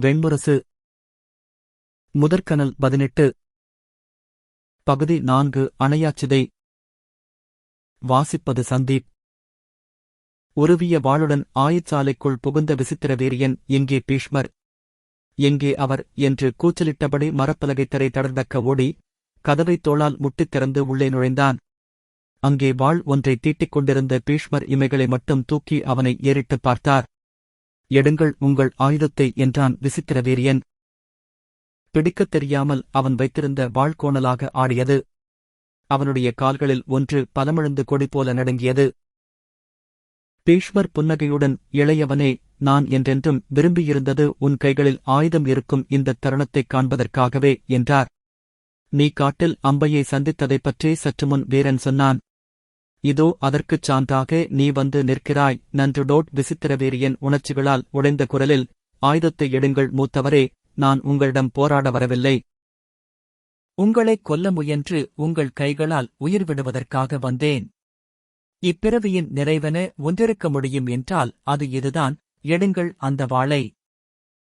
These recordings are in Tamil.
வெண்முரசு. முதற்கனல் பதினெட்டு. பகுதி நான்கு அணையாச்சிதை. வாசிப்பது சந்தீப். உருவிய வாளுடன் ஆயுச்சாலைக்குள் புகுந்த விசித்திர வீரியன் எங்கே பீஷ்மர்? எங்கே அவர் என்று கூச்சலிட்டபடி மரப்பலகை தரை தடர்ந்தக்க ஓடி கதவைத் தோளால் முட்டித் திறந்து உள்ளே நுழைந்தான். அங்கே வாள் ஒன்றை தீட்டிக் கொண்டிருந்த பீஷ்மர் இமைகளை மட்டும் தூக்கி அவனை ஏறிட்டுப் பார்த்தார். எடுங்கள் உங்கள் ஆயுதத்தை என்றான் விசித்திரவேரியன். பிடிக்கத் தெரியாமல் அவன் வைத்திருந்த வாழ்கோணலாக ஆடியது. அவனுடைய கால்களில் ஒன்று பலமிழந்து கொடி போல நடுங்கியது. பீஷ்மர் புன்னகையுடன் இளையவனே நான் என்றென்றும் விரும்பியிருந்தது உன் கைகளில் ஆயுதம் இருக்கும் இந்தத் தருணத்தைக் காண்பதற்காகவே என்றார். நீ காட்டில் அம்பையை சந்தித்ததைப் பற்றி சற்றுமுன் வீரன் சொன்னான். இதோ அதற்குச் சான்றாக நீ வந்து நிற்கிறாய். நன்று டோட் விசித்திரவேரியன் உணர்ச்சிகளால் உடைந்த குரலில் ஆயுதத்தை எடுங்கள் மூத்தவரே நான் உங்களிடம் போராட வரவில்லை. உங்களைக் கொல்ல முயன்று உங்கள் கைகளால் உயிர் விடுவதற்காக வந்தேன். இப்பிறவியின் நிறைவென ஒன்றிருக்க முடியும் என்றால் அது இதுதான். எடுங்கள் அந்த வாளை.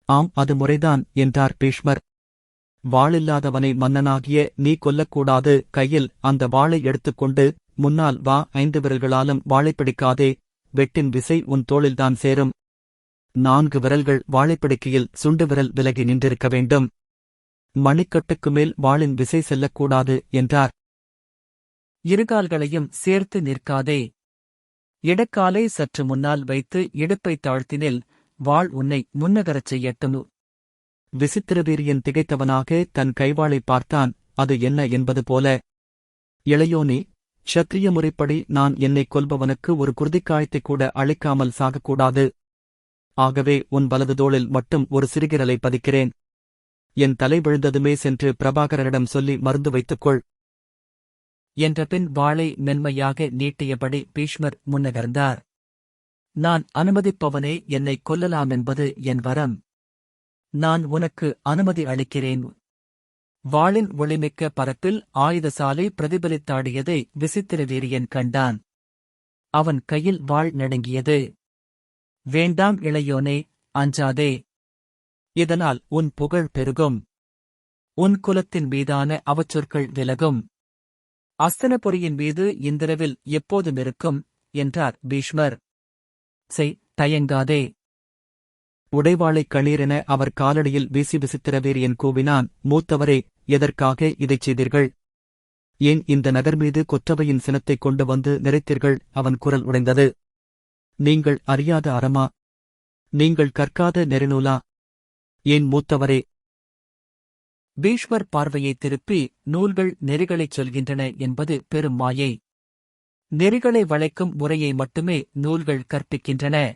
ஆம் அது முறைதான் என்றார் பீஷ்மர். வாளில்லாதவனை மன்னனாகிய நீ கொல்லக்கூடாது. கையில் அந்த வாளை எடுத்துக்கொண்டு முன்னால் வா ஐந்து விரல்களாலும் வாழைப்பிடிக்காதே வெட்டின் விசை உன் தோளில்தான் சேரும். நான்கு விரல்கள் வாழைப்பிடிக்கையில் சுண்டு விரல் விலகி நின்றிருக்க வேண்டும். மணிக்கட்டுக்கு மேல் வாளின் விசை செல்லக்கூடாது என்றார். இருகால்களையும் சேர்த்து நிற்காதே. இடக்காலை சற்று முன்னால் வைத்து இடுப்பைத் தாழ்த்தினில் வாள் உன்னை முன்னகரச் செய்யட்டும். விசித்திரவீரியன் திகைத்தவனாக தன் கைவாளை பார்த்தான் அது என்ன என்பது போல. இளையோனே சத்திரிய முறைப்படி நான் என்னைக் கொல்பவனுக்கு ஒரு குருதிக்காயத்தை கூட அழிக்காமல் சாகக்கூடாது. ஆகவே உன் வலது தோளில் மட்டும் ஒரு சிறுகிரலை பதிக்கிறேன். என் தலை விழுந்ததுமே சென்று பிரபாகரனிடம் சொல்லி மருந்து வைத்துக்கொள். என்றபின் வாளை மென்மையாக நீட்டியபடி பீஷ்மர் முன்னகர்ந்தார். நான் அனுமதிப்பவனே என்னைக் கொல்லலாமென்பது என் வரம். நான் உனக்கு அனுமதி அளிக்கிறேன். வாளின் ஒளிமிக்க பரப்பில் ஆயுதசாலை பிரதிபலித்தாடியதை விசித்திர வீரியன் கண்டான். அவன் கையில் வாள் நடுங்கியது. வேண்டாம் இளையோனே அஞ்சாதே. இதனால் உன் புகழ் பெருகும். உன் குலத்தின் மீதான அவச்சொற்கள் விலகும். அஸ்தனபுரியின் மீது இந்திரவில் எப்போதும் இருக்கும் என்றார் பீஷ்மர். செய் தயங்காதே. உடைவாளைக் களீரென அவர் காலடியில் வீசி விசித்திரவேரியன் கூவினான் மூத்தவரே எதற்காக இதைச் செய்தீர்கள்? ஏன் இந்த நகர் மீது கொற்றவையின் சினத்தைக் கொண்டு வந்து நிறைத்தீர்கள் அவன் குரல் உடைந்தது. நீங்கள் அறியாத அறமா? நீங்கள் கற்காத நெறிநூலா? ஏன் மூத்தவரே? பீஷ்வர் பார்வையை திருப்பி நூல்கள் நெறிகளைச் சொல்கின்றன என்பது பெரும் மாயை. நெறிகளை வளைக்கும் முறையை மட்டுமே நூல்கள் கற்பிக்கின்றன.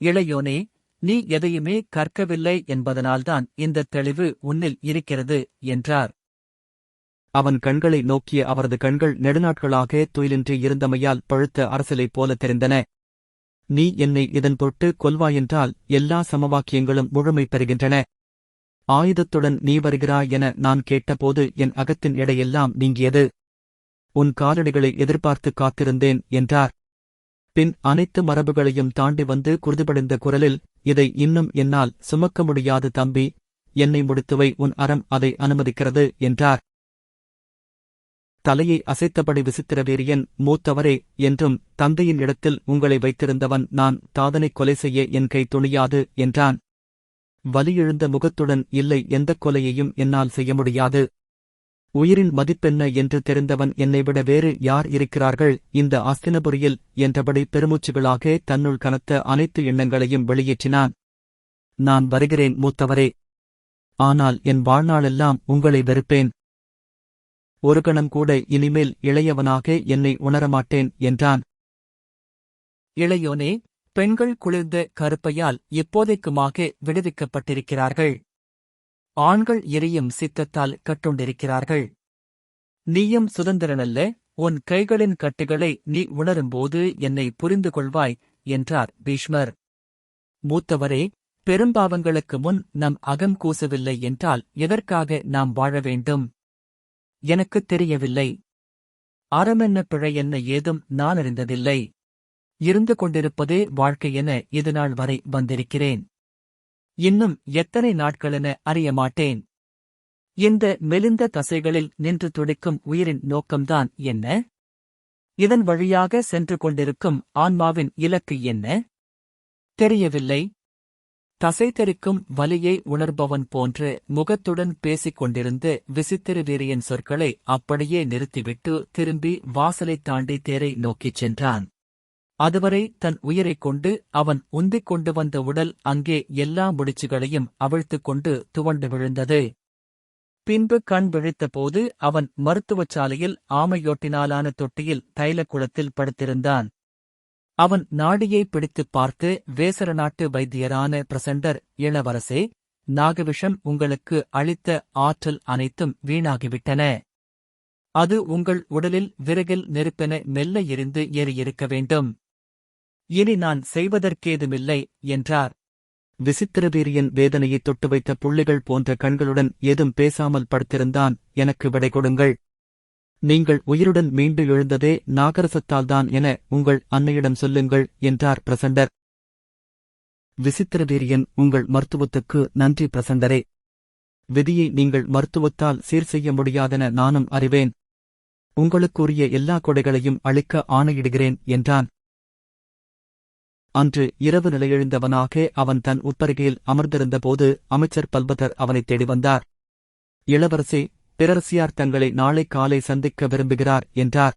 இளையோனே நீ எதையுமே கற்கவில்லை என்பதனால்தான் இந்த தெளிவு உன்னில் இருக்கிறது என்றார். அவன் கண்களை நோக்கிய அவரது கண்கள் நெடுநாட்களாக துயிலின்றி இருந்தமையால் பழுத்த அரசலைப் போல தெரிந்தன. நீ என்னை இதன் தொட்டு கொல்வாயென்றால் எல்லா சமவாக்கியங்களும் முழுமை பெறுகின்றன. ஆயுதத்துடன் நீ வருகிறாய் என நான் கேட்டபோது என் அகத்தின் எடையெல்லாம் நீங்கியது. உன் காலடிகளை எதிர்பார்த்து காத்திருந்தேன் என்றார். பின் அனைத்து மரபுகளையும் தாண்டி வந்து குருதிபடைந்த குரலில் இதை இன்னும் என்னால் சுமக்க முடியாது தம்பி. என்னை முடித்துவை உன் அறம் அதை அனுமதிக்கிறது என்றார். தலையை அசைத்தபடி விசித்திரவேரியன் மூத்தவரே என்றும் தந்தையின் இடத்தில் உங்களை வைத்திருந்தவன் நான் தாதனை கொலை செய்ய என் கை துணியாது என்றான். வலியெழுந்த முகத்துடன் இல்லை எந்தக் கொலையையும் என்னால் செய்ய முடியாது. உயிரின் மதிப்பென்ன என்று தெரிந்தவன் என்னை விட வேறு யார் இருக்கிறார்கள்? இந்த ஆஸ்தினபுரியில் என்றபடி பெருமூச்சுகளாக தன்னுள் கனத்த அனைத்து எண்ணங்களையும் வெளியேற்றினான். நான் வருகிறேன் மூத்தவரே. ஆனால் என் வாழ்நாளெல்லாம் உங்களை வெறுப்பேன். ஒரு கணம் கூட இனிமேல் இளையவனாக என்னை உணரமாட்டேன் என்றான். இளையோனே பெண்கள் குளிர்ந்த கருப்பையால் இப்போதைக்குமாக விடுவிக்கப்பட்டிருக்கிறார்கள். ஆண்கள் எரியும் சித்தத்தால் கட்டுண்டிருக்கிறார்கள். நீயும் சுதந்திரனல்ல உன் கைகளின் கட்டுகளை நீ உணரும்போது என்னை புரிந்து கொள்வாய் என்றார் பீஷ்மர். மூத்தவரே பெரும்பாவங்களுக்கு முன் நம் அகம் கூசவில்லை என்றால் எதற்காக நாம் வாழ வேண்டும்? எனக்குத் தெரியவில்லை. அறமென்ன பிழை என்ன ஏதும் நான் அறிந்ததில்லை. இருந்து கொண்டிருப்பதே வாழ்க்கை என இதுநாள் வரை வந்திருக்கிறேன். இன்னும் எத்தனை நாட்களென அறிய மாட்டேன் இந்த மெலிந்த தசைகளில் நின்று துடிக்கும் உயிரின் நோக்கம்தான் என்ன? இதன் வழியாக சென்று கொண்டிருக்கும் ஆன்மாவின் இலக்கு என்ன? தெரியவில்லை. தசை தெரிக்கும் வலியை உணர்பவன் போன்று முகத்துடன் பேசிக் கொண்டிருந்து விசித்திர வீரியன் சொற்களை அப்படியே நிறுத்திவிட்டு திரும்பி வாசலைத் தாண்டி தேரை நோக்கிச் சென்றான். அதுவரை தன் உயிரைக் கொண்டு அவன் உந்திக் கொண்டு வந்த உடல் அங்கே எல்லா முடிச்சுகளையும் அவிழ்த்துக் கொண்டு துவண்டு விழுந்தது. பின்பு கண் விழித்தபோது அவன் மருத்துவச் சாலையில் ஆமையோட்டினாலான தொட்டியில் தைலக்குளத்தில் படுத்திருந்தான். அவன் நாடியை பிடித்துப் பார்த்து வேசர நாட்டு வைத்தியரான பிரசண்டர் இளவரசே நாகவிஷம் உங்களுக்கு அளித்த ஆற்றல் அனைத்தும் வீணாகிவிட்டன. அது உங்கள் உடலில் விறகில் நெருப்பென மெல்ல எரிந்து ஏறியிருக்க வேண்டும். இனி நான் செய்வதற்கேதுமில்லை என்றார். விசித்திரவீரியன் வேதனையை தொட்டு வைத்த புள்ளிகள் போன்ற கண்களுடன் ஏதும் பேசாமல் படுத்திருந்தான் எனக்கு விடை கொடுங்கள். நீங்கள் உயிருடன் மீண்டு எழுந்ததே நாகரசத்தால்தான் என உங்கள் அன்னையிடம் சொல்லுங்கள் என்றார் பிரசண்டர். விசித்திரவீரியன் உங்கள் மருத்துவத்துக்கு நன்றி பிரசண்டரே. விதியை நீங்கள் மருத்துவத்தால் சீர் செய்ய முடியாதென நானும் அறிவேன். உங்களுக்குரிய எல்லா கொடைகளையும் அளிக்க ஆணையிடுகிறேன் என்றான். அன்று இரவு நிலையெழுந்தவனாக அவன் தன் உட்பருகையில் அமர்ந்திருந்தபோது அமைச்சர் பல்பதர் அவனைத் தேடி வந்தார். இளவரசே பிறரசியார் தங்களை நாளை காலை சந்திக்க விரும்புகிறார் என்றார்.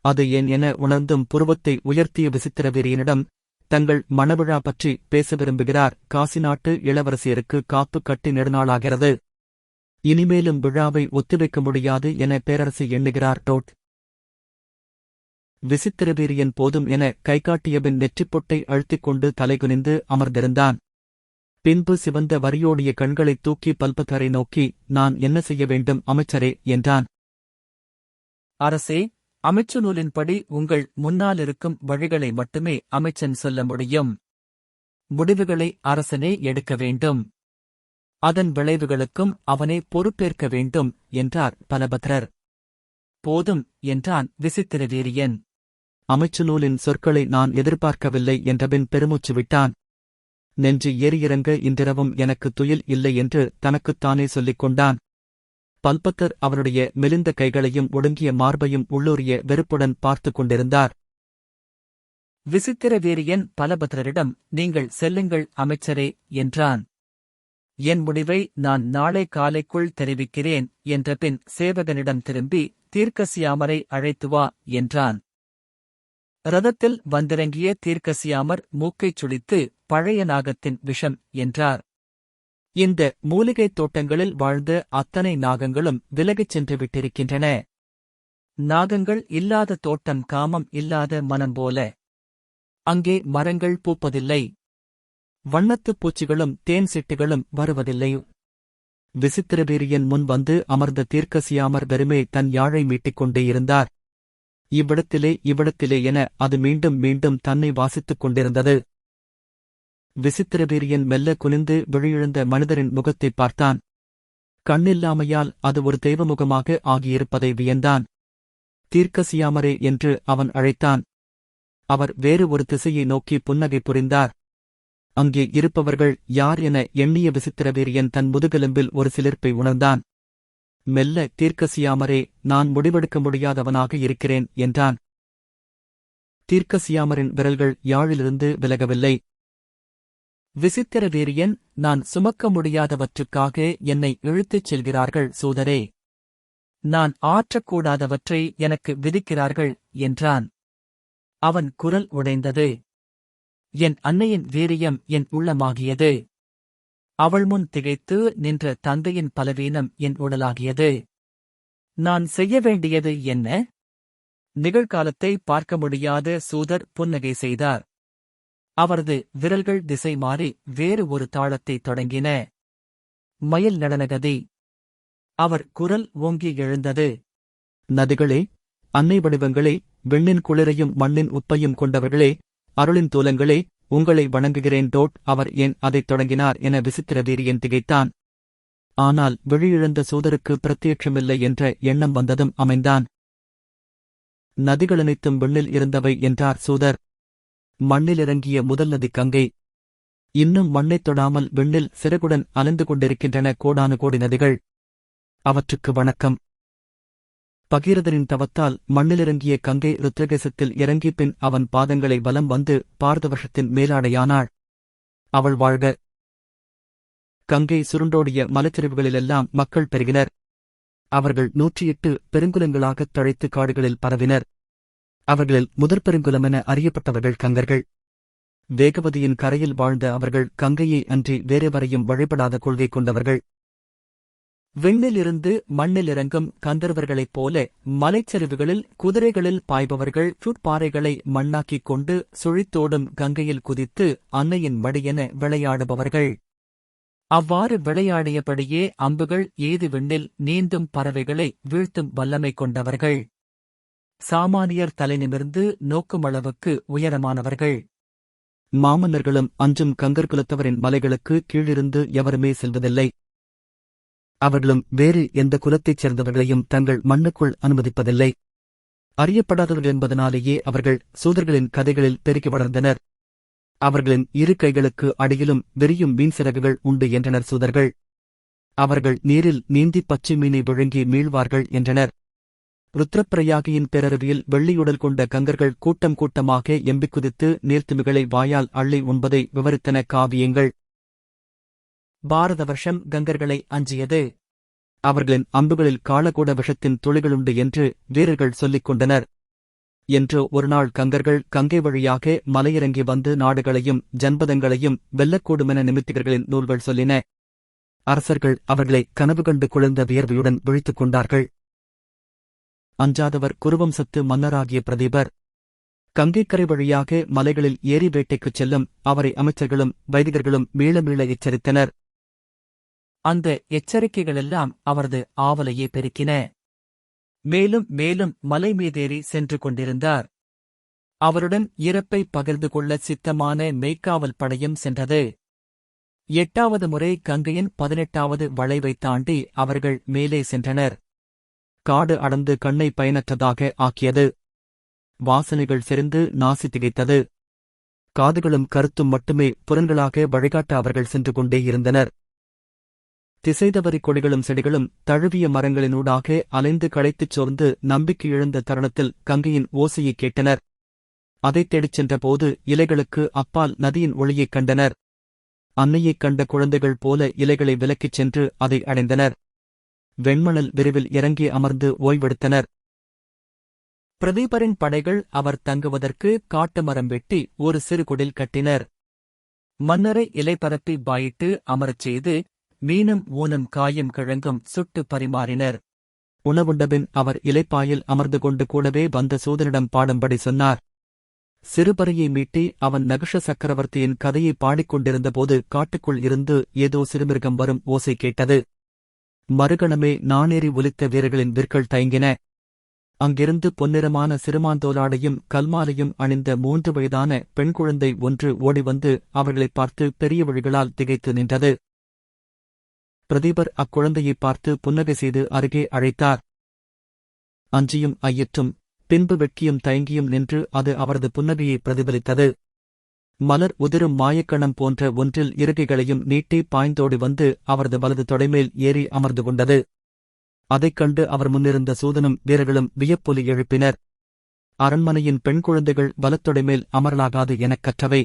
அது ஏன் என உணர்ந்தும் புருவத்தை உயர்த்திய விசித்திரவீரியனிடம் தங்கள் மணவிழா பற்றி பேச விரும்புகிறார். காசி நாட்டு இளவரசியருக்கு காப்பு கட்டி நெடுநாளாகிறது. இனிமேலும் விழாவை ஒத்திவைக்க முடியாது என பேரரசி எண்ணுகிறார் டோட். விசித்திரவீரியன் போதும் என கைகாட்டியபின் நெற்றிப்பொட்டை அழுத்திக் கொண்டு தலைகுனிந்து அமர்ந்திருந்தான். பின்பு சிவந்த வரியோடிய கண்களைத் தூக்கி பல்பத்தரை நோக்கி நான் என்ன செய்ய வேண்டும் அமைச்சரே? என்றான். அரசே அமைச்சு நூலின்படி உங்கள் முன்னாலிருக்கும் வழிகளை மட்டுமே அமைச்சன் சொல்ல முடியும். முடிவுகளை அரசனே எடுக்க வேண்டும். அதன் விளைவுகளுக்கும் அவனே பொறுப்பேற்க வேண்டும் என்றார் பலபத்ரர். போதும் என்றான் விசித்திரவீரியன். அமைச்சு நூலின் சொற்களை நான் எதிர்பார்க்கவில்லை என்றபின் பெருமூச்சு விட்டான். நெஞ்சு ஏறியிறங்க இன்றிரவும் எனக்கு துயில் இல்லை என்று தனக்குத்தானே சொல்லிக் கொண்டான். பல்பத்தர் அவருடைய மெலிந்த கைகளையும் ஒடுங்கிய மார்பையும் உள்ளூரிய வெறுப்புடன் பார்த்துக் கொண்டிருந்தார். விசித்திரவேரியன் பலபத்ரரிடம் நீங்கள் செல்லுங்கள் அமைச்சரே என்றான். என் முடிவை நான் நாளை காலைக்குள் தெரிவிக்கிறேன் என்ற பின் சேவகனிடம் திரும்பி தீர்க்கசியாமரை அழைத்து வா என்றான். ரதத்தில் வந்திறங்கிய தீர்க்கசியாமர் மூக்கைச் சுழித்து பழைய நாகத்தின் விஷம் என்றார். இந்த மூலிகைத் தோட்டங்களில் வாழ்ந்த அத்தனை நாகங்களும் விலகிச் சென்று விட்டிருக்கின்றன. நாகங்கள் இல்லாத தோட்டம் காமம் இல்லாத மனம் போல. அங்கே மரங்கள் பூப்பதில்லை. வண்ணத்துப் பூச்சிகளும் தேன் சிட்டுகளும் வருவதில்லை. விசித்திரவீரியன் முன் வந்து அமர்ந்த தீர்க்கசியாமர் வெறுமே தன் யாழை மீட்டிக் கொண்டே இருந்தார். இவ்விடத்திலே இவ்விடத்திலே என அது மீண்டும் மீண்டும் தன்னை வாசித்துக் கொண்டிருந்தது. விசித்திரவீரியன் மெல்ல குனிந்து விழியெழுந்த மனிதரின் முகத்தைப் பார்த்தான். கண்ணில்லாமையால் அது ஒரு தெய்வமுகமாக ஆகியிருப்பதை வியந்தான். தீர்க்கசியாமரே என்று அவன் அழைத்தான். அவர் வேறு ஒரு திசையை நோக்கி புன்னகை புரிந்தார். அங்கே இருப்பவர்கள் யார் என எண்ணிய விசித்திரவீரியன் தன் முதுகெலும்பில் ஒரு சிலிர்ப்பை உணர்ந்தான். மெல்ல தீர்க்கசியாமரே நான் முடிவெடுக்க முடியாதவனாக இருக்கிறேன் என்றான். தீர்க்கசியாமரின் விரல்கள் யாழிலிருந்து விலகவில்லை. விசித்திர வீரியன் நான் சுமக்க முடியாதவற்றுக்காக என்னை இழுத்துச் செல்கிறார்கள் சூதரே. நான் ஆற்றக்கூடாதவற்றை எனக்கு விதிக்கிறார்கள் என்றான். அவன் குரல் உடைந்தது. என் அன்னையின் வீரியம் என் உள்ளமாகியது. அவள் முன் திகைத்து நின்ற தந்தையின் பலவீனம் என் உடலாகியது. நான் செய்ய வேண்டியது என்ன? நிகழ்காலத்தை பார்க்க முடியாத சூதர் புன்னகை செய்தார். அவரது விரல்கள் திசை மாறி வேறு ஒரு தாளத்தை தொடங்கின. மயில் நடனகதி. அவர் குரல் ஓங்கி எழுந்தது. நதிகளே அன்னை வடிவங்களே வெண்ணின் குளிரையும் மண்ணின் உப்பையும் கொண்டவர்களே அருளின் தூலங்களே உங்களை வணங்குகிறேன் டோட் அவர் ஏன் அதைத் தொடங்கினார் என விசித்திர வீரியன் திகைத்தான். ஆனால் விழியிழந்த சூதருக்கு பிரத்யட்சமில்லை என்ற எண்ணம் வந்ததும் அமைந்தான். நதிகளனைத்தும் விண்ணில் இருந்தவை என்றார் சூதர். மண்ணிலிறங்கிய முதல் நதி கங்கை. இன்னும் மண்ணைத் தொடாமல் விண்ணில் சிறகுடன் அலைந்து கொண்டிருக்கின்றன கோடானு கோடி நதிகள். அவற்றுக்கு வணக்கம். பகீரதனின் தவத்தால் மண்ணிலிறங்கிய கங்கை ருத்ரகேசத்தில் இறங்கி பின் அவன் பாதங்களை வலம் வந்து பார்தவஷத்தின் மேலாடையானாள். அவள் வாழ்க. கங்கை சுருண்டோடிய மலைச்சரிவுகளிலெல்லாம் மக்கள் பெருகினர். அவர்கள் நூற்றி எட்டு பெருங்குலங்களாகத் தழைத்து காடுகளில் பரவினர். அவர்களில் முதற் பெருங்குலமென அறியப்பட்டவர்கள் கங்கர்கள். வேகவதியின் கரையில் வாழ்ந்த அவர்கள் கங்கையை அன்றி வேறெவரையும் வழிபடாத கொள்கை கொண்டவர்கள். விண்ணிலிருந்து மண்ணில் இறங்கும் கந்தர்வர்களைப் போல மலைச்சரிவுகளில் குதிரைகளில் பாய்பவர்கள் புட்பாறைகளை மண்ணாக்கிக் கொண்டு சுழித்தோடும் கங்கையில் குதித்து அன்னையின் மடியென விளையாடுபவர்கள். அவ்வாறு விளையாடியபடியே அம்புகள் ஏது விண்ணில் நீந்தும் பறவைகளை வீழ்த்தும் வல்லமை கொண்டவர்கள். சாமானியர் தலைநிமிர்ந்து நோக்குமளவுக்கு உயரமானவர்கள். மாமன்னர்களும் அஞ்சும் கங்கர் குலத்தவரின் மலைகளுக்கு கீழிருந்து எவருமே செல்வதில்லை. அவர்களும் வேறு எந்த குலத்தைச் சேர்ந்தவர்களையும் தங்கள் மண்ணுக்குள் அனுமதிப்பதில்லை. அறியப்படாதவர்கள் என்பதனாலேயே அவர்கள் சூதர்களின் கதைகளில் பெருகி வளர்ந்தனர். அவர்களின் இரு கைகளுக்கு அடியிலும் வெறியும் மீன் சிறகுகள் உண்டு என்றனர் சூதர்கள். அவர்கள் நீரில் நீந்தி பச்சை மீனை விழுங்கி மீழ்வார்கள் என்றனர். ருத்ரப்பிரயாகியின் பேரருவியில் வெள்ளியுடல் கொண்ட கங்கர்கள் கூட்டம் கூட்டமாக எம்பிக் குதித்து நீர்த்துமிகளை வாயால் அள்ளி உண்பதை விவரித்தன காவியங்கள். பாரத வருஷம் கங்கர்களை அஞ்சியது. அவர்களின் அம்புகளில் காலகூட விஷத்தின் துளிகளுண்டு என்று வீரர்கள் சொல்லிக் கொண்டனர். என்று ஒருநாள் கங்கர்கள் கங்கை வழியாக மலையிறங்கி வந்து நாடுகளையும் ஜன்பதங்களையும் வெல்லக்கூடுமென நிமித்திகர்களின் நூல்கள் சொல்லின. அரசர்கள் அவர்களை கனவு கண்டு குளிர்ந்த வியர்வையுடன் விழித்துக் கொண்டார்கள். அஞ்சாதவர் குருவம்சத்து மன்னராகிய பிரதீபர். கங்கைக்கரை வழியாக மலைகளில் ஏரி வேட்டைக்குச் செல்லும் அவரை அமைச்சர்களும் வைதிகர்களும் மீள மீள எச்சரித்தனர். அந்த எச்சரிக்கைகளெல்லாம் அவரது ஆவலையே பெருக்கின. மேலும் மேலும் மலை மீதேறி சென்று கொண்டிருந்தார். அவருடன் இறப்பை பகிர்ந்து கொள்ள சித்தமான மெய்க்காவல் படையும் சென்றது. எட்டாவது முறை கங்கையின் பதினெட்டாவது வளைவைத் தாண்டி அவர்கள் மேலே சென்றனர். காடு அடர்ந்து கண்ணை பயனற்றதாக ஆக்கியது. வாசனைகள் செறிந்து நாசி திகைத்தது. காதுகளும் கருத்தும் மட்டுமே புறங்களாக வழிகாட்ட அவர்கள் சென்று கொண்டே இருந்தனர். திசைதவரிக் கொடிகளும் செடிகளும் தழுவிய மரங்களினூடாக அலைந்து களைத்துச் சோர்ந்து நம்பிக்கை இழந்த தருணத்தில் கங்கையின் ஓசையைக் கேட்டனர். அதைத் தேடிச் சென்றபோது இலைகளுக்கு அப்பால் நதியின் ஒளியைக் கண்டனர். அன்னையைக் கண்ட குழந்தைகள் போல இலைகளை விலக்கிச் சென்று அதை அடைந்தனர். வெண்மணல் விரைவில் இறங்கி அமர்ந்து ஓய்வெடுத்தனர். பிரதீபரின் படைகள் அவர் தங்குவதற்கு காட்டு மரம் வெட்டி ஒரு சிறு குடில் கட்டினர். மன்னரை இலை பரப்பி பாயிட்டு அமரச் செய்து மீனும் ஊனும் காயும் கிழங்கும் சுட்டு பரிமாறினர். உணவுண்டபின் அவர் இலைப்பாயில் அமர்ந்து கொண்டு கூடவே வந்த சூதனிடம் பாடும்படி சொன்னார். சிறுபறையை மீட்டி அவன் நகுஷ சக்கரவர்த்தியின் கதையை பாடிக்கொண்டிருந்தபோது காட்டுக்குள் இருந்து ஏதோ சிறுமிருகம் வரும் ஓசை கேட்டது. மறுகணமே நானேறி ஒலித்த வீரர்களின் விற்கள் தயங்கின. அங்கிருந்து பொன்னிறமான சிறுமாந்தோலாடையும் கல்மாலையும் அணிந்த மூன்று வயதான பெண் குழந்தை ஒன்று ஓடிவந்து அவர்களைப் பார்த்து பெரிய வழிகளால் திகைத்து நின்றது. பிரதீபர் அக்குழந்தையைப் பார்த்து புன்னகை செய்து அருகே அழைத்தார். அஞ்சியும் ஐயற்றும் பின்பு வெட்கியும் தயங்கியும் நின்று அது அவரது புன்னகையை பிரதிபலித்தது. மலர் உதிரும் மாயக்கணம் போன்ற ஒன்றில் இறகைகளையும் நீட்டி பாய்ந்தோடி வந்து அவரது வலது தொடைமேல் ஏறி அமர்ந்து கொண்டது. அதைக் கண்டு அவர் முன்னிருந்த சூதனும் வீரர்களும் வியப்பொலி எழுப்பினர். அரண்மனையின் பெண் குழந்தைகள் வலத்தொடைமேல் அமரலாகாது எனக் கற்றவை.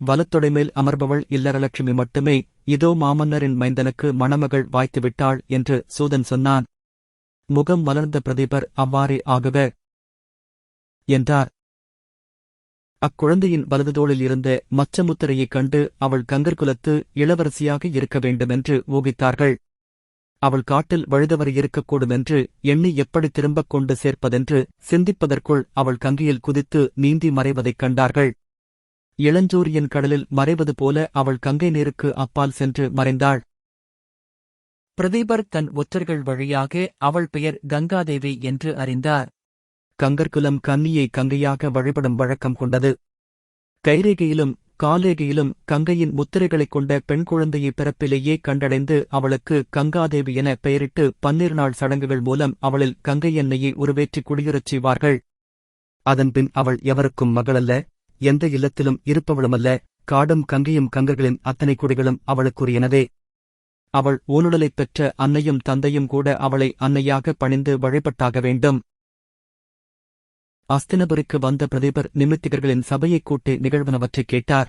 வலத்தொடைமேல் அமர்பவள் இல்லறலட்சுமி மட்டுமே இதோ மாமன்னரின் மைந்தனுக்கு மணமகள் வாய்த்துவிட்டாள் என்று சூதன் சொன்னான். முகம் மலர்ந்த பிரதீபர் அவ்வாறே ஆகுக என்றார். அக்குழந்தையின் வலது தோளில் இருந்த மச்சமுத்திரையைக் கண்டு அவள் கங்கர்குலத்து இளவரசியாக இருக்க வேண்டுமென்று ஊகித்தார்கள். அவள் காட்டில் வழுதவர் இருக்கக்கூடுமென்று எண்ணி எப்படி திரும்பக் கொண்டு சேர்ப்பதென்று சிந்திப்பதற்குள் அவள் கங்கையில் குதித்து நீந்தி மறைவதைக் கண்டார்கள். இளஞ்சூரியன் கடலில் மறைவது போல அவள் கங்கை நீருக்கு அப்பால் சென்று மறைந்தாள். பிரதீபர் தன் ஒற்றர்கள் வழியாக அவள் பெயர் கங்காதேவி என்று அறிந்தார். கங்கர்குலம் கன்னியை கங்கையாக வழிபடும் வழக்கம் கொண்டது. கைரேகையிலும் காலேகையிலும் கங்கையின் முத்திரைகளைக் கொண்ட பெண் குழந்தையை பிறப்பிலேயே கண்டடைந்து அவளுக்கு கங்காதேவி என பெயரிட்டு பன்னீர் நாள் சடங்குகள் மூலம் அவளில் கங்கை எண்ணெயை உருவேற்றி குடியுறச் செய்வார்கள். அதன்பின் அவள் எவருக்கும் மகளல்ல? எந்த இல்லத்திலும் இருப்பவளுமல்ல. காடும் கங்கையும் கங்கர்களின் அத்தனை குடிகளும் அவளுக்குரியனவே அவள் ஊனுடலைப் பெற்ற அன்னையும் தந்தையும் கூட அவளை அன்னையாக பணிந்து வழிபட்டாக வேண்டும். அஸ்தினபுரிக்கு வந்த பிரதீபர் நிமித்திகர்களின் சபையைக் கூட்டி நிகழ்வனவற்றைக் கேட்டார்.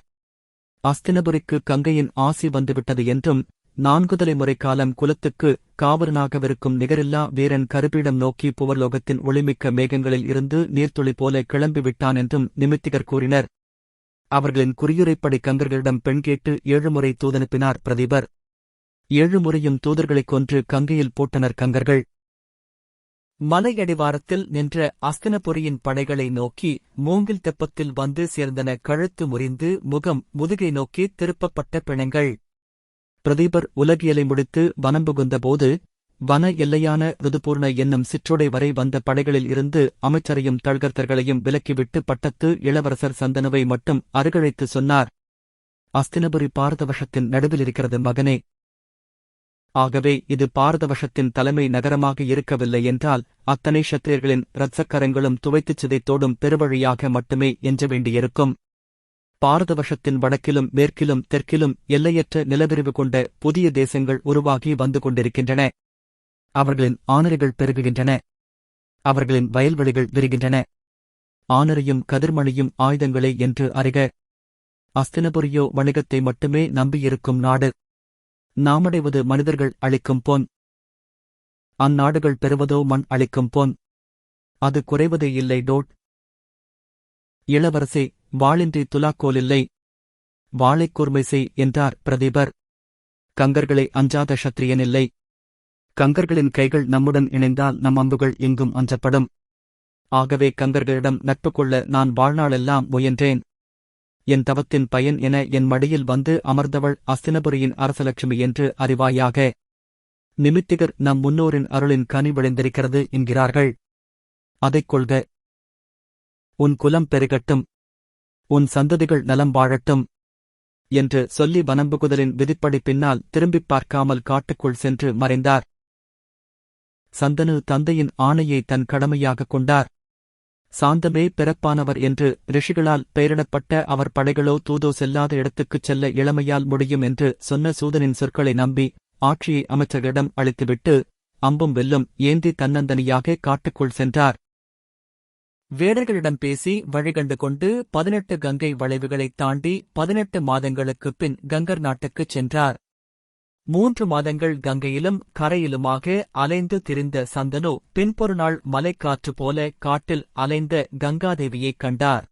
அஸ்தினபுரிக்கு கங்கையின் ஆசி வந்துவிட்டது என்றும் நான்கு தலைமுறை காலம் குலத்துக்கு காவலனாகவிருக்கும் நிகரில்லா வீரன் கருப்பிடம் நோக்கி புவர்லோகத்தின் ஒளிமிக்க மேகங்களில் இருந்து நீர்த்துளி போல கிளம்பி விட்டான் என்றும் நிமித்திகர் கூறினர். அவர்களின் குறியுரைப்படி கங்கர்களிடம் பெண் கேட்டு ஏழு முறை தூதனுப்பினார் பிரதீபர். ஏழு முறையும் தூதர்களைக் கொன்று கங்கையில் போட்டனர் கங்கர்கள். மலையடிவாரத்தில் நின்ற அஸ்தினபுரியின் படைகளை நோக்கி மூங்கில் தெப்பத்தில் வந்து சேர்ந்தன கழுத்து முறிந்து முகம் முதுகை நோக்கி திருப்பப்பட்ட பிணங்கள். பிரதீபர் உலகியலை முடித்து வனம் புகுந்தபோது வன எல்லையான ருதுபூர்ண என்னும் சிற்றோடை வரை வந்த படைகளில் இருந்து அமைச்சரையும் தழ்கர்த்தர்களையும் விலக்கிவிட்டு பட்டத்து இளவரசர் சந்தனுவை மட்டும் அருகழைத்து சொன்னார். அஸ்தினபுரி பாரதவசத்தின் நடுவில் இருக்கிறது மகனே. ஆகவே இது பாரதவசத்தின் தலைமை நகரமாக இருக்கவில்லை என்றால் அத்தனை ஷத்திரியர்களின் இரத்தக்கரங்களும் துவைத்துச் சிதைத்தோடும் பெருவழியாக மட்டுமே எஞ்ச வேண்டியிருக்கும். பாரதவசத்தின் வடக்கிலும் மேற்கிலும் தெற்கிலும் எல்லையற்ற நிலவிரிவு கொண்ட புதிய தேசங்கள் உருவாகி வந்து கொண்டிருக்கின்றன. அவர்களின் ஆனரிகள் பெருகுகின்றன. அவர்களின் வயல்வெளிகள் விரிகின்றன. ஆனரையும் கதிர்மணியும் ஆயுதங்களே என்று அறிக. அஸ்தினபுரியோ வணிகத்தை மட்டுமே நம்பியிருக்கும் நாடு. நாமடைவது மனிதர்கள் அளிக்கும் பொன். அந்நாடுகள் பெறுவதோ மண் அளிக்கும் பொன். அது குறைவதே இல்லை டோட். இளவரசே வாளின்றி துலாக்கோலில்லை. வாளைக் கூர்மை செய் என்றார் பிரதீபர். கங்கர்களை அஞ்சாத சத்திரியனில்லை. கங்கர்களின் கைகள் நம்முடன் இணைந்தால் நம் அம்புகள் எங்கும் அஞ்சப்படும். ஆகவே கங்கர்களிடம் நட்பு கொள்ள நான் வாழ்நாளெல்லாம் முயன்றேன். என் தவத்தின் பயன் என என் மடியில் வந்து அமர்ந்தவள் அஸ்தினபுரியின் அரசலட்சுமி என்று அறிவாயாக. நிமித்திகர் நம் முன்னோரின் அருளின் கனி விளைந்திருக்கிறது என்கிறார்கள். அதைக் கொள்க. உன் குலம் பெருகட்டும். உன் சந்ததிகள் நலம் வாழட்டும் என்று சொல்லி வனம்புகுதலின் விதிப்படி பின்னால் திரும்பிப் பார்க்காமல் காட்டுக்குள் சென்று மறைந்தார். சந்தனு தந்தையின் ஆணையை தன் கடமையாகக் கொண்டார். சாந்தமே பிறப்பானவர் என்று ரிஷிகளால் பெயரிடப்பட்ட அவர் படைகளோ தூதோ செல்லாத இடத்துக்குச் செல்ல இளமையால் முடியும் என்று சொன்ன சூதனின் சொற்களை நம்பி ஆட்சியை அமைச்சர்களிடம் அளித்துவிட்டு அம்பும் வெல்லும் ஏந்தி தன்னந்தனியாக காட்டுக்குள் சென்றார். வேடர்களிடம் பேசி வழிகண்டு கொண்டு பதினெட்டு கங்கை வளைவுகளைத் தாண்டி பதினெட்டு மாதங்களுக்குப் பின் கங்கர் நாட்டுக்குச் சென்றார். மூன்று மாதங்கள் கங்கையிலும் கரையிலுமாக அலைந்து திரிந்த சந்தனு பின்பொருநாள் மலைக்காற்று போல காட்டில் அலைந்த கங்காதேவியைக் கண்டார்.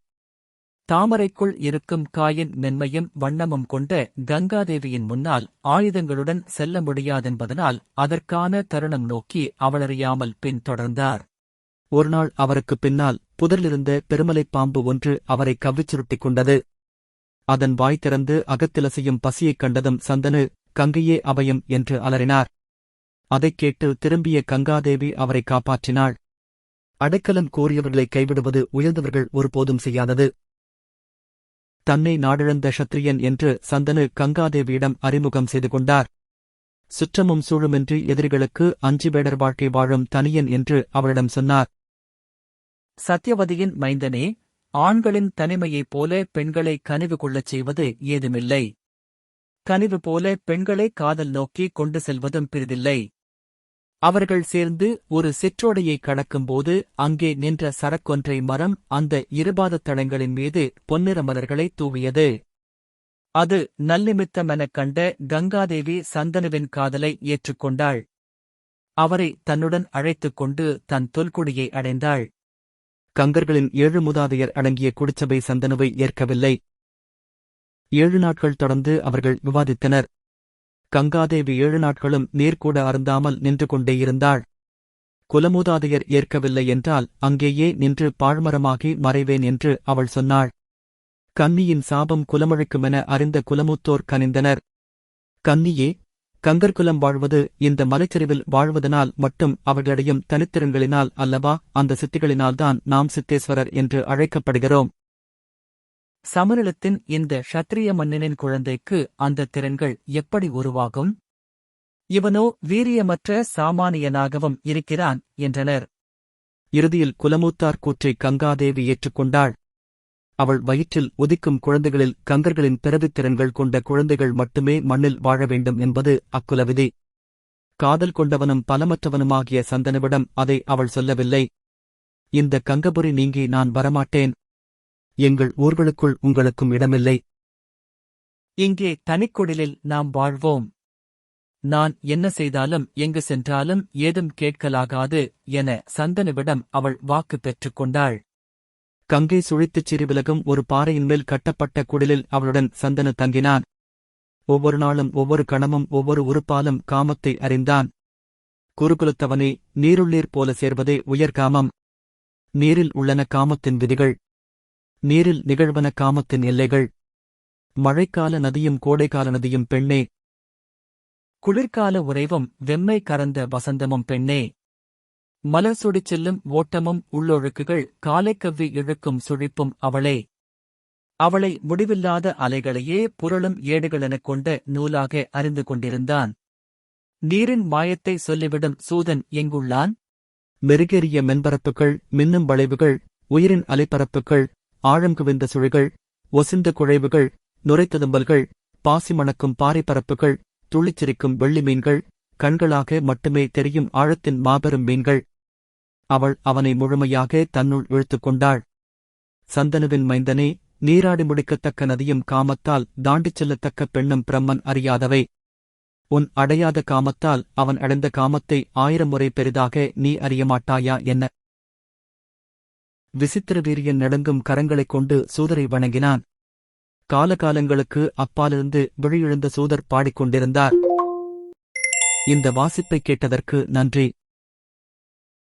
தாமரைக்குள் இருக்கும் காயின் மென்மையும் வண்ணமும் கொண்ட கங்காதேவியின் முன்னால் ஆயுதங்களுடன் செல்ல முடியாதென்பதனால் அதற்கான தருணம் நோக்கி அவளறியாமல் பின்தொடர்ந்தார். ஒருநாள் அவருக்குப் பின்னால் புதரிலிருந்த பெருமலைப் பாம்பு ஒன்று அவரை கவ்விச் சுருட்டிக் கொண்டது. அதன் வாய் திறந்து அகத்திலசையும் பசியைக் கண்டதும் சந்தனு கங்கையே அபயம் என்று அலறினார். அதைக் கேட்டு திரும்பிய கங்காதேவி அவரை காப்பாற்றினாள். அடைக்கலம் கோரியவர்களை கைவிடுவது உயர்ந்தவர்கள் ஒருபோதும் செய்யாதது. தன்னை நாடிழந்த ஷத்திரியன் என்று சந்தனு கங்காதேவியிடம் அறிமுகம் செய்து கொண்டார். சுற்றமும் சூழுமின்றி எதிரிகளுக்கு அஞ்சு வேடர் வாழ்க்கை வாழும் தனியன் என்று அவளிடம் சொன்னார். சத்யவதியின் மைந்தனே ஆண்களின் தனிமையைப் போல பெண்களை கனிவு கொள்ளச் செய்வது ஏதுமில்லை. கனிவு போல பெண்களை காதல் நோக்கி கொண்டு செல்வதும் பிரிதில்லை. அவர்கள் சேர்ந்து ஒரு சிற்றோடையை கடக்கும்போது அங்கே நின்ற சரக்கொன்றை மரம் அந்த இருபாதத் தளங்களின் மீது பொன்னிற மலர்களை தூவியது. அது நல்லிமித்தமெனக் கண்ட கங்காதேவி சந்தனுவின் காதலை ஏற்றுக்கொண்டாள். அவரை தன்னுடன் அழைத்துக் கொண்டு தன் தொல்குடியை அடைந்தாள். கங்கர்களின் ஏழு மூதாதையர் அடங்கிய குடிச்சபை சந்தனுவை ஏற்கவில்லை. ஏழு நாட்கள் தொடர்ந்து அவர்கள் விவாதித்தனர். கங்காதேவி ஏழு நாட்களும் நீர்கூட அருந்தாமல் நின்று கொண்டே இருந்தாள். குலமூதாதையர் ஏற்கவில்லை என்றால் அங்கேயே நின்று பாழ்மரமாகி மறைவேன் என்று அவள் சொன்னாள். கன்னியின் சாபம் குலமழைக்குமென அறிந்த குலமுத்தோர் கனிந்தனர். கன்னியே கங்கர்குலம் வாழ்வது இந்த மலைச்சரிவில் வாழ்வதனால் மட்டும் அவர்களிடையும் தனித்திறன்களினால் அல்லவா அந்த சித்திகளினால்தான் நாம் சித்தேஸ்வரர் என்று அழைக்கப்படுகிறோம். சமநிலத்தின் இந்த ஷத்திரிய மன்னனின் குழந்தைக்கு அந்த திறன்கள் எப்படி உருவாகும்? இவனோ வீரியமற்ற சாமானியனாகவும் இருக்கிறான் என்றனர். இறுதியில் குலமூத்தார் கூற்றை கங்காதேவி ஏற்றுக்கொண்டாள். அவள் வயிற்றில் உதிக்கும் குழந்தைகளில் கங்கர்களின் பிறவித்திறன்கள் கொண்ட குழந்தைகள் மட்டுமே மண்ணில் வாழ வேண்டும் என்பது அக்குல விதி காதல் கொண்டவனும் பலமற்றவனுமாகிய சந்தனுவிடம் அதை அவள் சொல்லவில்லை. இந்த கங்கபுரி நீங்கி நான் வரமாட்டேன். எங்கள் ஊர்களுக்குள் உங்களுக்கும் இடமில்லை. இங்கே தனிக்குடலில் நாம் வாழ்வோம். நான் என்ன செய்தாலும் எங்கு சென்றாலும் ஏதும் கேட்கலாகாது என சந்தனுவிடம் அவள் வாக்கு பெற்றுக் கொண்டாள் கங்கை சுழித்துச் சிறிவிலகும் ஒரு பாறையின் மேல் கட்டப்பட்ட குடிலில் அவளுடன் சந்தனு தங்கினான். ஒவ்வொரு நாளும் ஒவ்வொரு கணமும் ஒவ்வொரு உறுப்பாலும் காமத்தை அறிந்தான். குறுகுலத்தவனே நீருள்ளீர் போல சேர்வதே உயர்காமம் நீரில் உள்ளன காமத்தின் விதிகள். நீரில் நிகழ்வன காமத்தின் எல்லைகள். மழைக்கால நதியும் கோடைக்கால நதியும் பெண்ணே. குளிர்கால உறைவும் வெம்மை கரந்த வசந்தமும் பெண்ணே. மலர் சுடிச் செல்லும் ஓட்டமும் உள்ளொழுக்குகள் காலைக்கவ்வி இழுக்கும் சுழிப்பும் அவளே. அவளை முடிவில்லாத அலைகளையே புரளும் ஏடுகளெனக் கொண்ட நூலாக அறிந்து கொண்டிருந்தான். நீரின் மாயத்தை சொல்லிவிடும் சூதன் எங்குள்ளான்? மெருகேறிய மென்பரப்புகள் மின்னும் வளைவுகள் உயிரின் அலைப்பரப்புகள் ஆழம் குவிந்த சுழிகள் ஒசிந்த குழைவுகள் நுரைத்ததும்பல்கள் பாசி மணக்கும் பாறைப்பரப்புகள் துள்ளிச்சிரிக்கும் வெள்ளி மீன்கள் கண்களாக மட்டுமே தெரியும் ஆழத்தின் மாபெரும் மீன்கள் அவள் அவனை முழுமையாக தன்னுள் இழுத்துக் கொண்டாள் சந்தனுவின் மைந்தனே நீராடி முடிக்கத்தக்க நதியும் காமத்தால் தாண்டிச் செல்லத்தக்க பெண்ணும் பிரம்மன் அறியாதவை. உன் அடையாத காமத்தால் அவன் அடைந்த காமத்தை ஆயிரம் முறை பெரிதாக நீ அறியமாட்டாயா என்ன? விசித்திர வீரியன் நடுங்கும் கரங்களைக் கொண்டு சூதரை வணங்கினான். காலகாலங்களுக்கு அப்பாலிருந்து விழியெழுந்த சூதர் பாடிக்கொண்டிருந்தார். இந்த வாசிப்பைக் கேட்டதற்கு நன்றி.